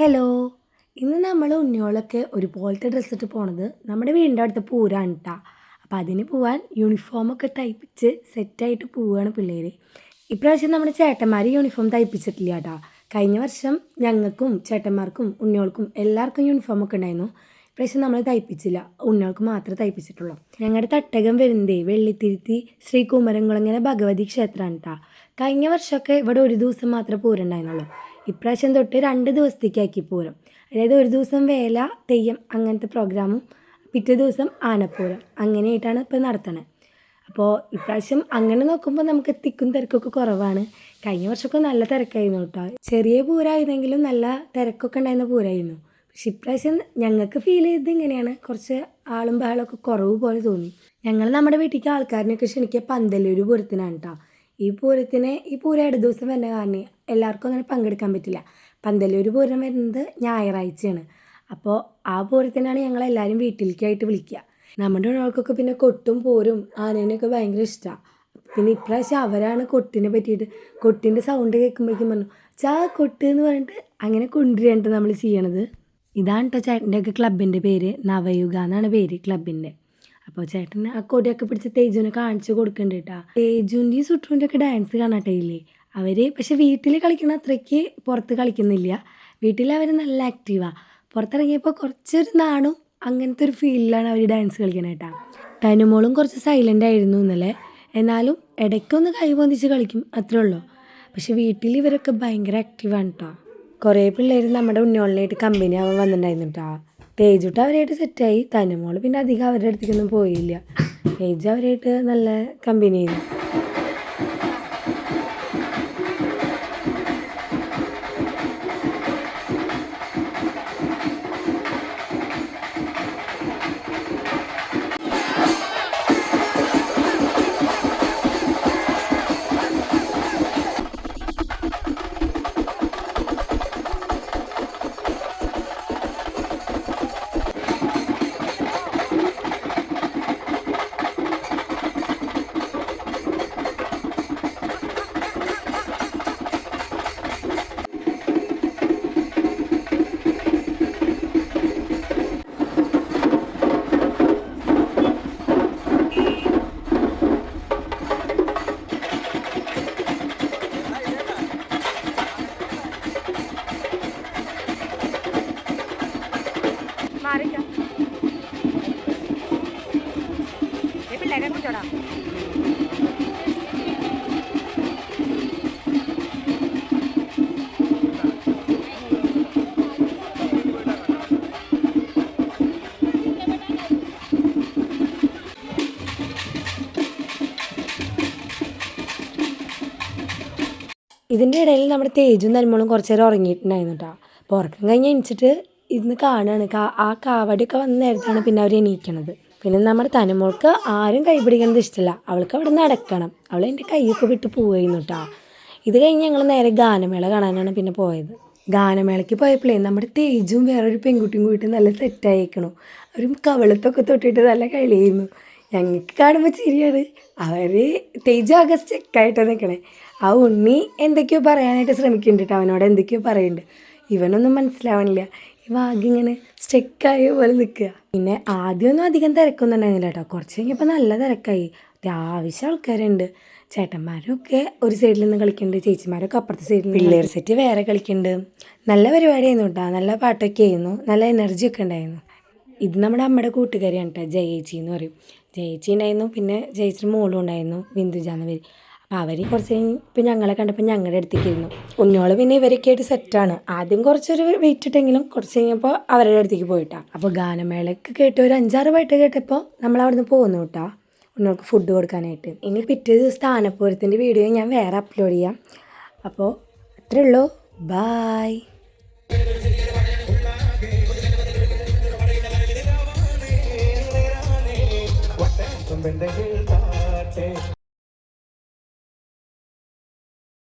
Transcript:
Hello. ഇന്ന് നമ്മൾ ഉണ്ണിയോളൊക്കെ ഒരുപോലത്തെ dress ഇട്ട് പോണത് നമ്മുടെ വീടിന്റെ അടുത്ത് പൂരാണ് കേട്ടോ അപ്പം അതിന് പോവാൻ യൂണിഫോമൊക്കെ തയ്പ്പിച്ച് സെറ്റായിട്ട് പോവുകയാണ് പിള്ളേർ ഇപ്രാവശ്യം നമ്മുടെ ചേട്ടന്മാർ യൂണിഫോം തയ്പ്പിച്ചിട്ടില്ല കേട്ടോ കഴിഞ്ഞ വർഷം ഞങ്ങൾക്കും ചേട്ടന്മാർക്കും ഉണ്ണിയോൾക്കും എല്ലാവർക്കും യൂണിഫോമൊക്കെ ഉണ്ടായിരുന്നു. ഇപ്രാവശ്യം നമ്മൾ തയ്പ്പിച്ചില്ല. ഉണ്ണികൾക്ക് മാത്രമേ തയ്പ്പിച്ചിട്ടുള്ളൂ. ഞങ്ങളുടെ തട്ടകം വരുന്നതേ വെള്ളിത്തിരുത്തി ശ്രീ കുമരംകുളങ്ങനെ ഭഗവതി ക്ഷേത്രമാണ് കേട്ടോ കഴിഞ്ഞ വർഷമൊക്കെ ഇവിടെ ഒരു ദിവസം മാത്രമേ പൂരം ഉണ്ടായിരുന്നുള്ളൂ ഇപ്രാവശ്യം തൊട്ട് രണ്ട് ദിവസത്തേക്കാക്കി പൂരം. അതായത് ഒരു ദിവസം വേല തെയ്യം അങ്ങനത്തെ പ്രോഗ്രാമും പിറ്റേ ദിവസം ആനപ്പൂരം. അങ്ങനെയായിട്ടാണ് ഇപ്പോൾ നടത്തണത് അപ്പോൾ ഇപ്രാവശ്യം അങ്ങനെ നോക്കുമ്പോൾ നമുക്ക് തിക്കും തിരക്കൊക്കെ കുറവാണ്. കഴിഞ്ഞ വർഷമൊക്കെ നല്ല തിരക്കായിരുന്നു കേട്ടോ. ചെറിയ പൂരമായിരുന്നെങ്കിലും നല്ല തിരക്കൊക്കെ ഉണ്ടായിരുന്ന പൂരമായിരുന്നു പക്ഷെ ഇപ്രാവശ്യം ഞങ്ങൾക്ക് ഫീൽ ചെയ്തത് ഇങ്ങനെയാണ്. കുറച്ച് ആളും ബഹളമൊക്കെ കുറവ് പോലെ തോന്നി. ഞങ്ങൾ നമ്മുടെ വീട്ടിലേക്ക് ആൾക്കാരിനെയൊക്കെ ക്ഷണിക്കുക പന്തലൊരു പൂരത്തിനാണ് കേട്ടോ. ഈ പൂരത്തിന് ഈ പൂരം ഇട ദിവസം വരുന്ന കാരണം എല്ലാവർക്കും അങ്ങനെ പങ്കെടുക്കാൻ പറ്റില്ല. പന്തല്ലൂർ പൂരം വരുന്നത് ഞായറാഴ്ചയാണ്. അപ്പോൾ ആ പൂരത്തിനാണ് ഞങ്ങൾ എല്ലാവരും വീട്ടിലേക്കായിട്ട് വിളിക്കുക. നമ്മുടെ ഉള്ളവർക്കൊക്കെ പിന്നെ കൊട്ടും പോരും ആനേനെയൊക്കെ ഭയങ്കര ഇഷ്ടമാണ് പിന്നെ ഇപ്രാവശ്യം അവരാണ് കൊട്ടിനെ പറ്റിയിട്ട് കൊട്ടിന്റെ സൗണ്ട് കേൾക്കുമ്പോഴേക്കും പറഞ്ഞു ചാ കൊട്ട് എന്ന് പറഞ്ഞിട്ട് അങ്ങനെ കൊണ്ടുവരേണ്ടത് നമ്മൾ ചെയ്യണത്. ഇതാണ് കേട്ടോ ചേട്ടന്റെയൊക്കെ ക്ലബിന്റെ പേര്. നവയുഗ എന്നാണ് പേര് ക്ലബിന്റെ അപ്പോൾ ചേട്ടൻ ആ കൊടിയൊക്കെ പിടിച്ച് തേജുവിനെ കാണിച്ചു കൊടുക്കുന്നുണ്ട് കേട്ടോ തേജുവിന്റെയും സുട്ടുവിന്റെ ഒക്കെ ഡാൻസ് കാണട്ടെ ഇല്ലേ അവർ പക്ഷെ വീട്ടിൽ കളിക്കുന്ന അത്രയ്ക്ക് പുറത്ത് കളിക്കുന്നില്ല. വീട്ടിൽ അവർ നല്ല ആക്റ്റീവാണ് പുറത്തിറങ്ങിയപ്പോൾ കുറച്ചൊരു നാണും അങ്ങനത്തെ ഒരു ഫീലിലാണ് അവർ ഡാൻസ് കളിക്കുന്നത് കേട്ടോ തനുമോളും കുറച്ച് സൈലന്റ് ആയിരുന്നു ഇന്നലെ. എന്നാലും ഇടയ്ക്കൊന്ന് കൈ പൊന്തിച്ച് കളിക്കും അത്രേ ഉള്ളൂ. പക്ഷെ വീട്ടിൽ ഇവരൊക്കെ ഭയങ്കര ആക്റ്റീവാണ് കേട്ടോ കുറേ പിള്ളേർ നമ്മുടെ ഉണ്ണിയോളിനായിട്ട് കമ്പനി ആവാൻ വന്നിട്ടുണ്ടായിരുന്നു കേട്ടോ തേജുട്ട് അവരായിട്ട് സെറ്റായി തനുമോൾ പിന്നെ അധികം അവരുടെ അടുത്തേക്കൊന്നും പോയില്ല. തേജ് അവരായിട്ട് നല്ല കമ്പനി പിള്ളേരെ കുറിച്ചോടാ ഇതിന്റെ ഇടയിൽ നമ്മുടെ തേജും നന്മളും കുറച്ച് നേരം ഉറങ്ങിയിട്ടുണ്ടായിരുന്നു കേട്ടോ അപ്പോൾ ഉറക്കം കഴിഞ്ഞ് എണിച്ചിട്ട് ഇന്ന് കാണുകയാണ്. ആ കാവടിയൊക്കെ വന്ന നേരത്താണ് പിന്നെ അവർ എണീക്കണത്. പിന്നെ നമ്മുടെ തനുമോൾക്ക് ആരും കൈ പിടിക്കുന്നത് ഇഷ്ടമല്ല അവൾക്ക് അവിടെ നടക്കണം. അവൾ എന്റെ കൈയൊക്കെ വിട്ട് പോവുകയെന്നു കേട്ടോ. ഇത് കഴിഞ്ഞ് ഞങ്ങൾ നേരെ ഗാനമേള കാണാനാണ് പിന്നെ പോയത്. ഗാനമേളയ്ക്ക് പോയപ്പോഴേ നമ്മുടെ തേജും വേറൊരു പെൺകുട്ടിയും കൂട്ടി നല്ല സെറ്റായിരിക്കണു അവരും കവളത്തൊക്കെ തൊട്ടിട്ട് നല്ല കളിയായിരുന്നു. ഞങ്ങൾക്ക് കാണുമ്പോൾ ചിരിയാണ്. അവർ തേജ് ആകെ സ്റ്റെക്കായിട്ടാണ് നിൽക്കണേ ആ ഉണ്ണി എന്തൊക്കെയോ പറയാനായിട്ട് ശ്രമിക്കുന്നുണ്ട് കേട്ടോ. അവനോട് എന്തൊക്കെയോ പറയുന്നുണ്ട്. ഇവനൊന്നും മനസ്സിലാവണില്ല. ഇവ ആകെ ഇങ്ങനെ സ്റ്റെക്കായ പോലെ നിൽക്കുക. പിന്നെ ആദ്യമൊന്നും അധികം തിരക്കൊന്നും ഉണ്ടായിരുന്നില്ല കേട്ടോ. കുറച്ച് കഴിഞ്ഞപ്പോൾ നല്ല തിരക്കായി. അത്യാവശ്യം ആൾക്കാരുണ്ട്. ചേട്ടന്മാരൊക്കെ ഒരു സൈഡിൽ നിന്ന് കളിക്കുന്നുണ്ട്. ചേച്ചിമാരൊക്കെ അപ്പുറത്തെ സൈഡിൽ പിള്ളേർ സെറ്റ് വേറെ കളിക്കുന്നുണ്ട്. നല്ല പരിപാടിയായിരുന്നു കേട്ടോ. നല്ല പാട്ടൊക്കെ ആയിരുന്നു. നല്ല എനർജി ഒക്കെ ഉണ്ടായിരുന്നു. ഇത് നമ്മുടെ അമ്മയുടെ കൂട്ടുകാരിയാണ് കേട്ടോ. ജയേച്ചി എന്ന് പറയും. ജയേച്ചി ഉണ്ടായിരുന്നു. പിന്നെ ജയിച്ചിട്ട് മോളും ഉണ്ടായിരുന്നു. ബിന്ദുജ എന്ന് പേര് അവർ കുറച്ച് ഇപ്പം ഞങ്ങളെ കണ്ടപ്പോൾ ഞങ്ങളുടെ അടുത്തേക്ക് ഇരുന്നു ഉണ്ണോൾ പിന്നെ ഇവരൊക്കെ ആയിട്ട് സെറ്റാണ് ആദ്യം കുറച്ചൊരു വെയിറ്റ് ഇട്ടെങ്കിലും കുറച്ച് കഴിഞ്ഞപ്പോൾ അവരുടെ അടുത്തേക്ക് പോയിട്ടാ. അപ്പോൾ ഗാനമേളയ്ക്ക് കേട്ട് ഒരു അഞ്ചാറ് പാട്ട് കേട്ടപ്പോൾ നമ്മൾ അവിടുന്ന് പോകുന്നു കേട്ടോ ഉണ്ണോൾക്ക് ഫുഡ് കൊടുക്കാനായിട്ട്. ഇനി പിറ്റേ ദിവസത്തെ ആനപ്പൂരത്തിന്റെ വീഡിയോ ഞാൻ വേറെ അപ്ലോഡ് ചെയ്യാം. അപ്പോൾ അത്രേ ഉള്ളൂ. ബായ്